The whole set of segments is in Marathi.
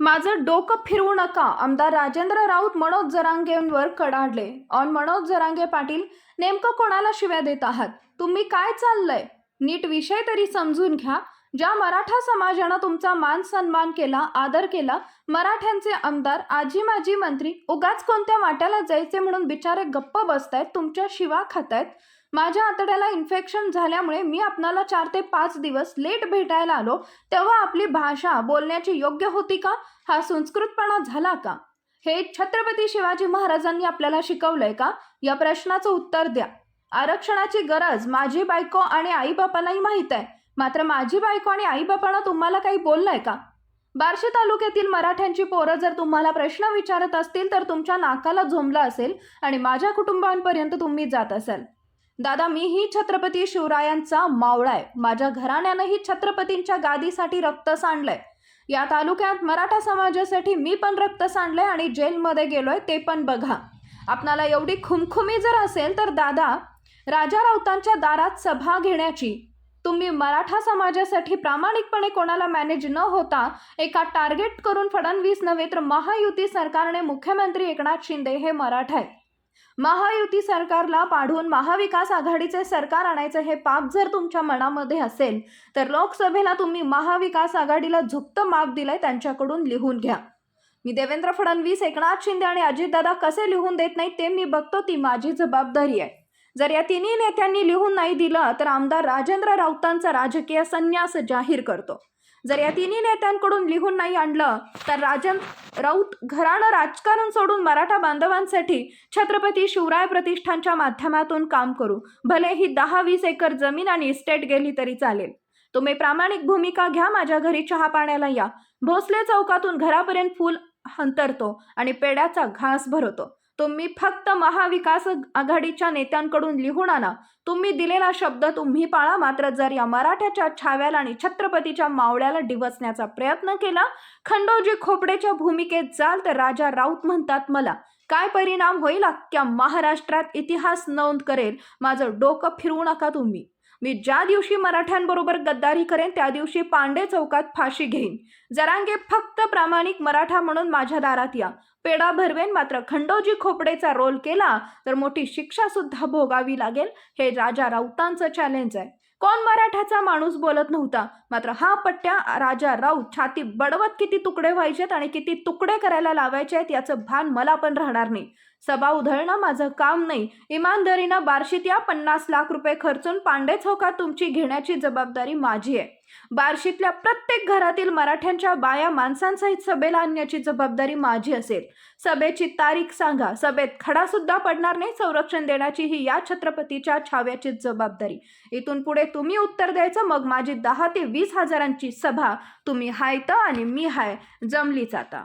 माझं डोकं फिरवू नका आमदार राजेंद्र राऊत मनोज जरांगेंवर कडाडले. ऑन मनोज जरांगे पाटील नेमकं कोणाला शिव्या देत आहात? तुम्ही काय चाललंय? नीट विषय तरी समजून घ्या. ज्या मराठा समाजानं तुमचा मान सन्मान केला आदर केला मराठ्यांचे आमदार आजी माजी मंत्री उगाच कोणत्या वाट्याला जायचे म्हणून बिचारे गप्प बसतायत तुमच्या शिवा खातायत. माझ्या आतड्याला इन्फेक्शन झाल्यामुळे मी आपणाला चार ते पाच दिवस लेट भेटायला आलो तेव्हा आपली भाषा बोलण्याची योग्य होती का? हा संस्कृतपणा झाला का? हे छत्रपती शिवाजी महाराजांनी आपल्याला शिकवलंय का? या प्रश्नाचं उत्तर द्या. आरक्षणाची गरज माझी बायको आणि आईबापालाही माहीत आहे. मात्र माझी बायको आणि आईबापानं तुम्हाला काही बोललंय का? बार्शी तालुक्यातील मराठ्यांची पोरं जर तुम्हाला प्रश्न विचारत असतील तर तुमच्या नाकाला झोंबलं असेल आणि माझ्या कुटुंबांपर्यंत तुम्ही जात असाल. दादा मीही छत्रपती शिवरायांचा मावळा आहे माझ्या घराण्यानंही छत्रपतींच्या गादीसाठी रक्त सांडलंय. या तालुक्यात मराठा समाजासाठी मी पण रक्त सांडलंय आणि जेलमध्ये गेलोय ते पण बघा. आपणाला एवढी खुमखुमी जर असेल तर दादा राजा राऊतांच्या दारात सभा घेण्याची. तुम्ही मराठा समाजासाठी प्रामाणिकपणे कोणाला मॅनेज न होता एका टार्गेट करून फडणवीस नव्हे तर महायुती सरकारने मुख्यमंत्री एकनाथ शिंदे हे मराठा आहेत महायुती सरकारला पाडून महाविकास आघाडीचे सरकार आणायचं हे पाप जर तुमच्या मनामध्ये असेल तर लोकसभेला तुम्ही महाविकास आघाडीला झुकतं माप दिलंय त्यांच्याकडून लिहून घ्या. मी देवेंद्र फडणवीस एकनाथ शिंदे आणि अजितदादा कसे लिहून देत नाहीत ते मी बघतो ती माझी जबाबदारी आहे. जर या तिन्ही नेत्यांनी लिहून नाही दिलं तर आमदार राजेंद्र राऊतांचा राजकीय संन्यास जाहीर करतो. जर या तिन्ही नेत्यांकडून लिहून नाही आणलं तर राजन राऊत घराणं राजकारण सोडून मराठा बांधवांसाठी छत्रपती शिवराय प्रतिष्ठानच्या माध्यमातून काम करू. भले ही दहा वीस एकर जमीन आणि इस्टेट गेली तरी चालेल. तुम्ही प्रामाणिक भूमिका घ्या माझ्या घरी चहा पाण्याला या. भोसले चौकातून घरापर्यंत फूल हंतरतो आणि पेड्याचा घास भरवतो तुम्ही फक्त महाविकास आघाडीच्या नेत्यांकडून लिहून आणा. तुम्ही दिलेला शब्द तुम्ही पाळा. मात्र जर या मराठ्याच्या छाव्याला आणि छत्रपतीच्या मावळ्याला डिवचण्याचा प्रयत्न केला खंडोजी खोपडेच्या भूमिकेत जाल तर राजा राऊत म्हणतात मला काय परिणाम होईल अख्ख्या महाराष्ट्रात? इतिहास नोंद करेल. माझं डोकं फिरवू नका तुम्ही. मी ज्या दिवशी मराठ्यांबरोबर गद्दारी करेन त्या दिवशी पांडे चौकात फाशी घेईन. जरांगे फक्त प्रामाणिक मराठा म्हणून माझ्या दारात या. पेडा भरवेन. मात्र खंडोजी खोपडेचा रोल केला तर मोठी शिक्षा सुद्धा भोगावी लागेल. हे राजा राऊतांचं चॅलेंज आहे. कोण मराठाचा माणूस बोलत नव्हता? मात्र हा पट्ट्या राजा राऊत छाती बडवत किती तुकडे व्हायचेत आणि किती तुकडे करायला लावायचे आहेत याचं भान मला पण राहणार नाही. सभा उधळणं माझं काम नाही. इमानदारीनं बार्शीत या पन्नास लाख रुपये खर्चून पांडे चौकात हो तुमची घेण्याची जबाबदारी माझी आहे. बार्शीतल्या प्रत्येक घरातील मराठ्यांच्या बाया माणसांसहित सभेला आणण्याची जबाबदारी माझी असेल. सभेची तारीख सांगा. सभेत खडा सुद्धा पडणार नाही संरक्षण देण्याची ही या छत्रपतीच्या छाव्याची जबाबदारी. इथून पुढे तुम्ही उत्तर द्यायचं मग माझी दहा ते वीस हजारांची सभा. तुम्ही हाय तर आणि मी हाय. जमलीच आता.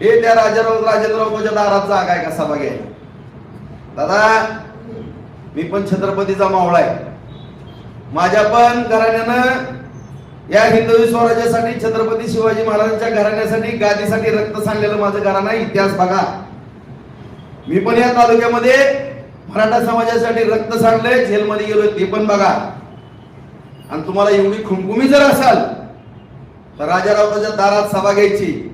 हे त्या राजाराव राजेंद्ररावच्या दारात जागा आहे का सभा घ्यायला? दादा मी पण छत्रपतीचा मावळा आहे. माझ्या पण घराण्यानं या हिंदवी स्वराज्यासाठी छत्रपती शिवाजी महाराजांच्या घराण्यासाठी गादीसाठी रक्त सांडलेलं माझं घराणं इतिहास बघा. मी पण या तालुक्यामध्ये मराठा समाजासाठी रक्त सांडलंय जेलमध्ये गेलो ते पण बघा. आणि तुम्हाला एवढी खुमखुमी जर असाल तर राजारावच्या दारात सभा घ्यायची?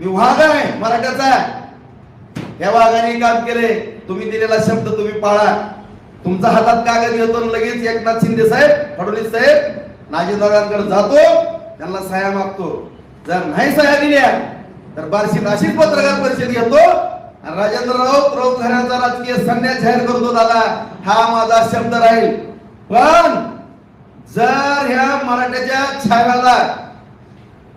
मी वाघ आहे मराठ्याचा या वाघाने काम केले. तुम्ही दिलेला शब्द तुम्ही पाळा. तुमचा हातात कागद घेतो आणि लगेच एकनाथ शिंदे साहेब फडणवीस साहेब नाजीदारांकडे जातो त्यांना सह्या मागतो. जर नाही सह्या दिल्या तर बार्शी अशीच पत्रकार परिषद घेतो आणि राजेंद्र राऊत राऊत घराचा राजकीय संन्यास जाहीर करतो दादा. हा माझा शब्द राहील. पण जर ह्या मराठ्याच्या छाव्याला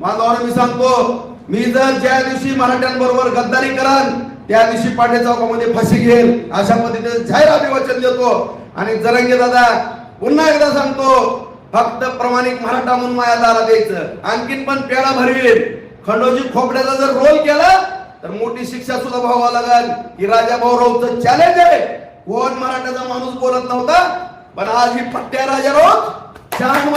माझा मी सांगतो मी जर ज्या दिवशी मराठ्यांबरोबर गद्दारी कराल त्या दिवशी पाटे चौकामध्ये फाशी घेईल अशा पद्धतीने जाहीर अभिवाचन देतो. आणि जरंगे दादा पुन्हा एकदा सांगतो फक्त प्रामाणिक मराठा म्हणून माया दारा द्यायचं आणखीन पण पेढा भरवील खंडोजी खोपड्याचा जर रोल केला तर मोठी शिक्षा सुद्धा भावा लागल. की राजा भाऊरावचं चॅलेंज आहे. कोण मराठाचा माणूस बोलत नव्हता पण आज ही पट्ट्या राजा राऊत चार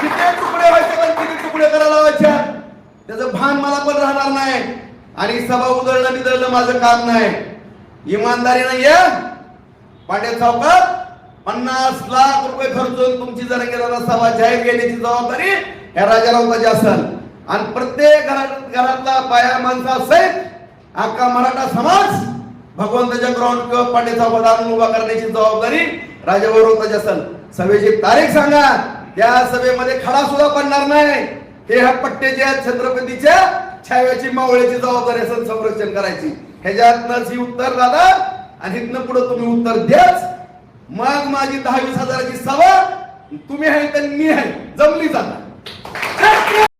किती तुकडे व्हायचे पण किती तुकडे करायला लावायच्या त्याचं भान मला पण राहणार नाही. आणि सभा उधळणं बिदळणं माझं काम नाही. इमानदारी या. पाटील चौकात पन्नास लाख रुपये खर्चून तुमची जर गेला सभा जाहीर घेण्याची जबाबदारी ह्या राजा राऊताची असेल. आणि प्रत्येक घरात घरातला बाया माणसा सहित अख्खा मराठा समाज भगवंताच्या ग्राउंड कप पाटील चौकात आणून उभा करण्याची जबाबदारी राजा राऊताची असेल. सभेची तारीख सांगा. त्या सभेमध्ये खडा सुद्धा पडणार नाही. हे ह्या पट्ट्याच्या छत्रपतीच्या छाव्याची मावळ्याची जबाबदारी असेल संरक्षण करायची. ह्याच्यातनंच ही उत्तर दादा. आणि इथनं पुढे तुम्ही उत्तर द्याच. मग माझी दहा वीस हजाराची सभा तुम्ही आहे तर मी आहे. जमली जाणार